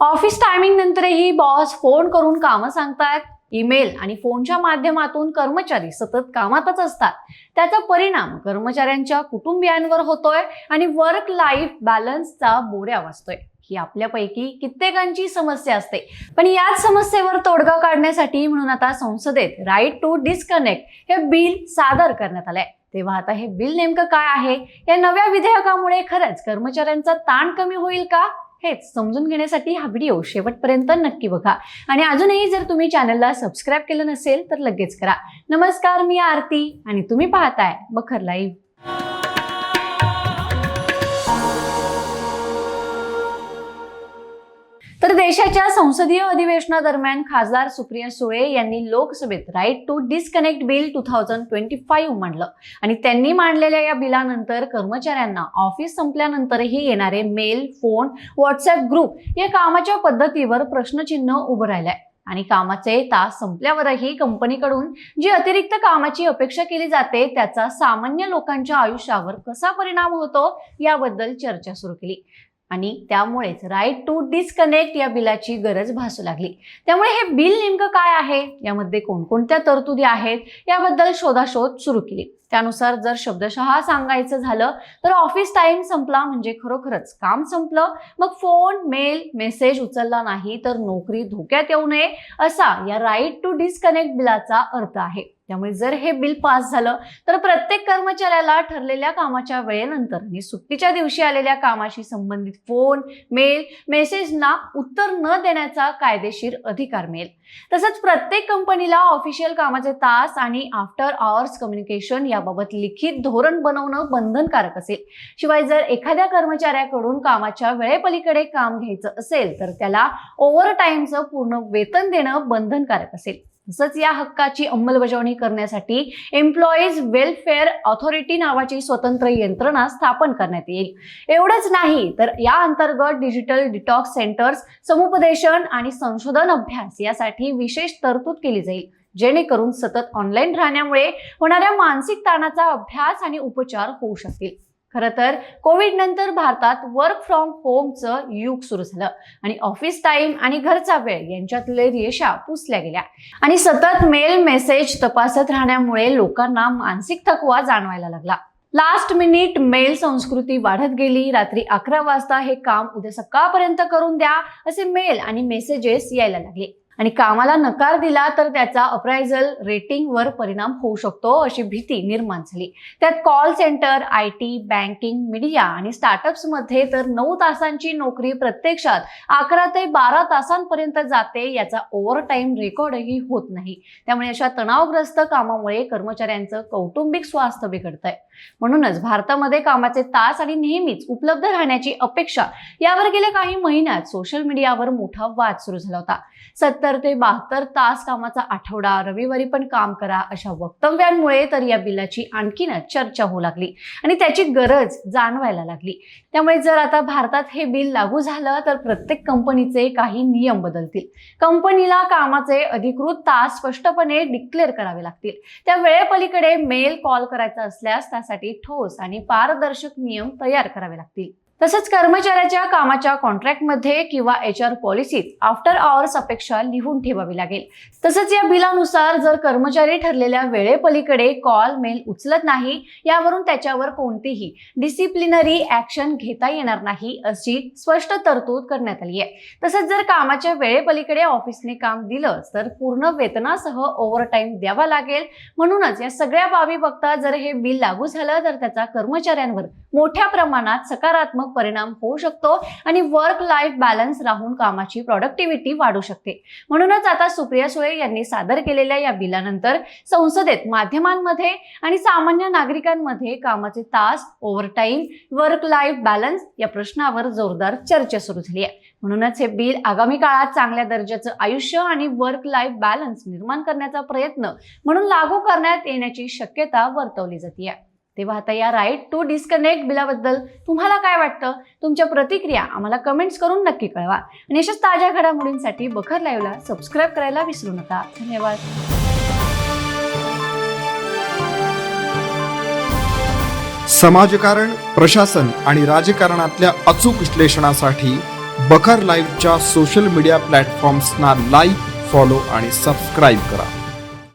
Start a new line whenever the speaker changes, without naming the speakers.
Office timing नंतरही boss phone करून कामं सांगतायत ईमेल आणि फोनच्या माध्यमातून कर्मचारी सतत कामातच असतात. त्याचा परिणाम कर्मचाऱ्यांच्या कुटुंबियांवर होतोय आणि वर्क लाईफ बॅलन्सचा बोऱ्या वाचतोय ही आपल्यापैकी कित्येकांची समस्या असते. पण याच समस्येवर तोडगा काढण्यासाठी म्हणून आता संसदेत राईट टू डिस्कनेक्ट हे बिल सादर करण्यात आलंय. तेव्हा आता हे बिल नेमकं काय आहे? या नव्या विधेयकामुळे खरंच कर्मचाऱ्यांचा ताण कमी होईल का? हेच समजून घेण्यासाठी हा व्हिडिओ शेवटपर्यंत नक्की बघा. आणि अजूनही जर तुम्ही चॅनलला सबस्क्राईब केलं नसेल तर लगेच करा. नमस्कार मी आरती आणि तुम्ही पाहताय बखर लाईव्ह तर देशाच्या संसदीय अधिवेशनादरम्यान खासदार सुप्रिया सुळे यांनी लोकसभेत right to disconnect bill two thousand twenty five मांडलं. आणि त्यांनी मांडलेल्या या बिलानंतर कर्मचाऱ्यांना ऑफिस संपल्यानंतरही येणारे मेल फोन व्हॉट्सअप ग्रुप या कामाच्या पद्धतीवर प्रश्नचिन्ह उभं राहिलंय. आणि कामाचे तास संपल्यावरही कंपनीकडून जी अतिरिक्त कामाची अपेक्षा केली जाते त्याचा सामान्य लोकांच्या आयुष्यावर कसा परिणाम होतो याबद्दल चर्चा सुरू केली. आणि त्यामुळेच राईट टू डिस्कनेक्ट या बिलाची गरज भासू लागली. त्यामुळे हे बिल नेमकं काय आहे? यामध्ये कोणकोणत्या तरतुदी आहेत? याबद्दल शोधाशोध सुरू केली. त्यानुसार जर शब्दशः सांगायचं झालं तर ऑफिस टाइम संपला म्हणजे खरोखरच काम संपलं. मग फोन मेल मेसेज उचलला नाही तर नोकरी धोक्यात येऊ नये असा या राईट टू डिस्कनेक्ट बिलाचा अर्थ आहे. त्यामुळे जर हे बिल पास झालं तर प्रत्येक कर्मचाऱ्याला ठरलेल्या कामाच्या वेळेनंतर आणि सुट्टीच्या दिवशी आलेल्या कामाशी संबंधित फोन मेल मेसेजना उत्तर न देण्याचा कायदेशीर अधिकार मिळेल. तसंच प्रत्येक कंपनीला ऑफिशियल कामाचे तास आणि आफ्टर आवर्स कम्युनिकेशन याबाबत लिखित धोरण बनवणं बंधनकारक असेल. शिवाय जर एखाद्या कर्मचाऱ्याकडून कामाच्या वेळेपलीकडे काम घ्यायचं असेल तर त्याला ओव्हर टाईमचं पूर्ण वेतन देणं बंधनकारक असेल. तसंच या हक्काची अंमलबजावणी करण्यासाठी एम्प्लॉईज वेलफेअर ऑथॉरिटी नावाची स्वतंत्र यंत्रणा स्थापन करण्यात येईल. एवढंच नाही तर या अंतर्गत डिजिटल डिटॉक्स सेंटर्स समुपदेशन आणि संशोधन अभ्यास यासाठी विशेष तरतूद केली जाईल जेणेकरून सतत ऑनलाईन राहण्यामुळे होणाऱ्या मानसिक ताणाचा अभ्यास आणि उपचार होऊ शकतील. खरं तर कोविड नंतर भारतात वर्क फ्रॉम होमचं युग सुरू झालं. आणि ऑफिस टाइम आणि घरचा वेळ यांच्यातले रेषा पुसल्या गेल्या. आणि सतत मेल मेसेज तपासत राहण्यामुळे लोकांना मानसिक थकवा जाणवायला लागला. लास्ट मिनिट मेल संस्कृती वाढत गेली. रात्री अकरा वाजता हे काम उद्या सकाळपर्यंत करून द्या असे मेल आणि मेसेजेस यायला लागले. आणि कामाला नकार दिला तर त्याचा अप्रायझल रेटिंगवर परिणाम होऊ शकतो अशी भीती निर्माण झाली. त्यात call centre I T banking media आणि स्टार्टअप्समध्ये तर नऊ तासांची नोकरी प्रत्यक्षात अकरा ते बारा तासांपर्यंत जाते याचा ओव्हर टाईम रेकॉर्डही होत नाही. त्यामुळे अशा तणावग्रस्त कामामुळे कर्मचाऱ्यांचं कौटुंबिक स्वास्थ्य बिघडतंय. म्हणूनच भारतामध्ये कामाचे तास आणि नेहमीच उपलब्ध राहण्याची अपेक्षा यावर गेल्या काही महिन्यात सोशल मीडियावर मोठा वाद सुरू झाला होता. सत्तर ते बहात्तर तास कामाचा आठवडा. रविवारी पण काम करा अशा वक्तव्यांमुळे तर या बिलाची आणखीनच चर्चा होऊ लागली आणि त्याची गरज जाणवायला लागली. त्यामुळे जर आता भारतात हे बिल लागू झालं तर प्रत्येक कंपनीचे काही नियम बदलतील. कंपनीला कामाचे अधिकृत तास स्पष्टपणे डिक्लेअर करावे लागतील. त्या वेळेपलीकडे मेल कॉल करायचा असल्यास त्यासाठी ठोस आणि पारदर्शक नियम तयार करावे लागतील. तसंच कर्मचाऱ्याच्या कामाच्या कॉन्ट्रॅक्टमध्ये किंवा एच आर पॉलिसीत आफ्टर आवर्स अपेक्षा लिहून ठेवावी लागेल. तसंच या बिलानुसार जर कर्मचारी ठरलेल्या वेळेपलीकडे कॉल मेल उचलत नाही यावरून त्याच्यावर कोणतीही डिसिप्लिनरी ऍक्शन घेता येणार नाही अशी स्पष्ट तरतूद करण्यात आली आहे. तसंच जर कामाच्या वेळेपलीकडे ऑफिसने काम दिलं तर पूर्ण वेतनासह ओव्हरटाईम द्यावा लागेल. म्हणूनच या सगळ्या बाबी बघता जर हे बिल लागू झालं तर त्याचा कर्मचाऱ्यांवर मोठ्या प्रमाणात सकारात्मक परिणाम होऊ शकतो आणि वर्क लाईफ बॅलन्स राहून कामाची प्रॉडक्टिव्हिटी वाढू शकते. म्हणूनच आता सुप्रिया सुळे यांनी सादर केलेल्या या बिलानंतर संसदेत माध्यमांमध्ये आणि सामान्य नागरिकांमध्ये कामाचे तास ओव्हरटाईम वर्क लाईफ बॅलन्स या प्रश्नावर जोरदार चर्चा सुरू झाली आहे. म्हणूनच हे बिल आगामी काळात चांगल्या दर्जाचं आयुष्य आणि वर्क लाईफ बॅलन्स निर्माण करण्याचा प्रयत्न म्हणून लागू करण्यात येण्याची शक्यता वर्तवली जाते. तेव्हा आता या राईट टू डिस्कनेक्ट बिलाबद्दल तुम्हाला काय वाटतं? तुमच्या प्रतिक्रिया आम्हाला कमेंट्स करून नक्की कळवा. आणि अशाच ताज्या घडामोडींसाठी बखर लाईव्हला सबस्क्राईब करायला विसरू नका. धन्यवाद.
समाजकारण प्रशासन आणि राजकारणातल्या अचूक विश्लेषणासाठी बखर लाईव्हच्या सोशल मीडिया प्लॅटफॉर्म्सना लाईक फॉलो आणि सबस्क्राईब करा.